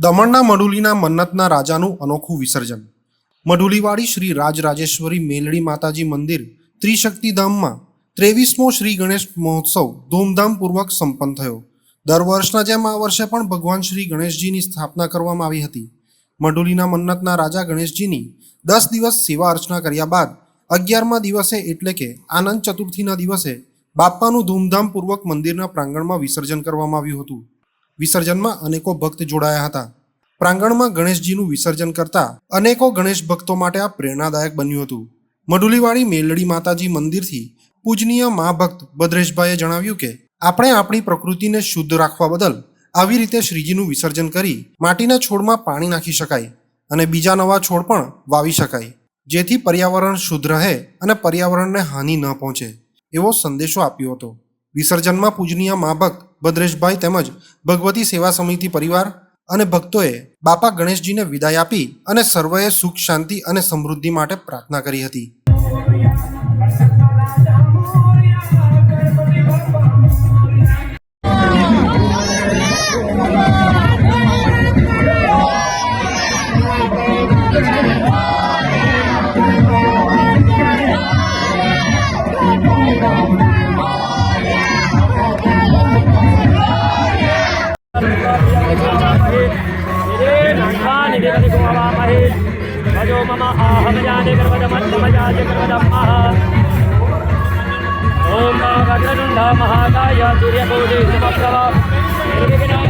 દમણના મઢુલીના મન્નતના રાજાનું અનોખું વિસર્જન. મડુલીવાડી શ્રી રાજરાજેશ્વરી મેલડી માતાજી મંદિર ત્રિશક્તિધામમાં ત્રેવીસમો શ્રી ગણેશ મહોત્સવ ધૂમધામપૂર્વક સંપન્ન થયો. દર વર્ષના જેમ આ વર્ષે પણ ભગવાન શ્રી ગણેશજીની સ્થાપના કરવામાં આવી હતી. મઢુલીના મન્નતના રાજા ગણેશજીની દસ દિવસ સેવા અર્ચના કર્યા બાદ અગિયારમા દિવસે એટલે કે આનંદ ચતુર્થીના દિવસે બાપ્પાનું ધૂમધામપૂર્વક મંદિરના પ્રાંગણમાં વિસર્જન કરવામાં આવ્યું હતું. વિસર્જનમાં અનેકો ભક્ત જોડાયા હતા. પ્રાંગણમાં ગણેશજીનું વિસર્જન કરતા અનેકો ગણેશ ભક્તો માટે આ પ્રેરણાદાયક બન્યું હતું. મડુલીવાળી મેલડી માતાજી મંદિરથી પૂજનીય મા ભક્ત ભદ્રેશભાઈએ જણાવ્યું કે, આપણે આપણી પ્રકૃતિને શુદ્ધ રાખવા બદલ આવી રીતે શ્રીજીનું વિસર્જન કરી માટીના છોડમાં પાણી નાખી શકાય અને બીજા નવા છોડ પણ વાવી શકાય, જેથી પર્યાવરણ શુદ્ધ રહે અને પર્યાવરણને હાનિ ન પહોંચે. એવો સંદેશો આપ્યો હતો. વિસર્જનમાં પૂજનીય મા ભક્ત ભદ્રેશભાઈ તેમજ ભગવતી સેવા સમિતિ પરિવાર અને ભક્તોએ બાપા ગણેશજીને વિદાય આપી અને સર્વએ સુખ, શાંતિ અને સમૃદ્ધિ માટે પ્રાર્થના કરી હતી. भजो मम आहमजाने गर्वदमत्तमजाय गर्वदम्मः ॐ वक्रतुण्ड महाकाय सूर्यकोटि समप्रभा निर्विघ्नं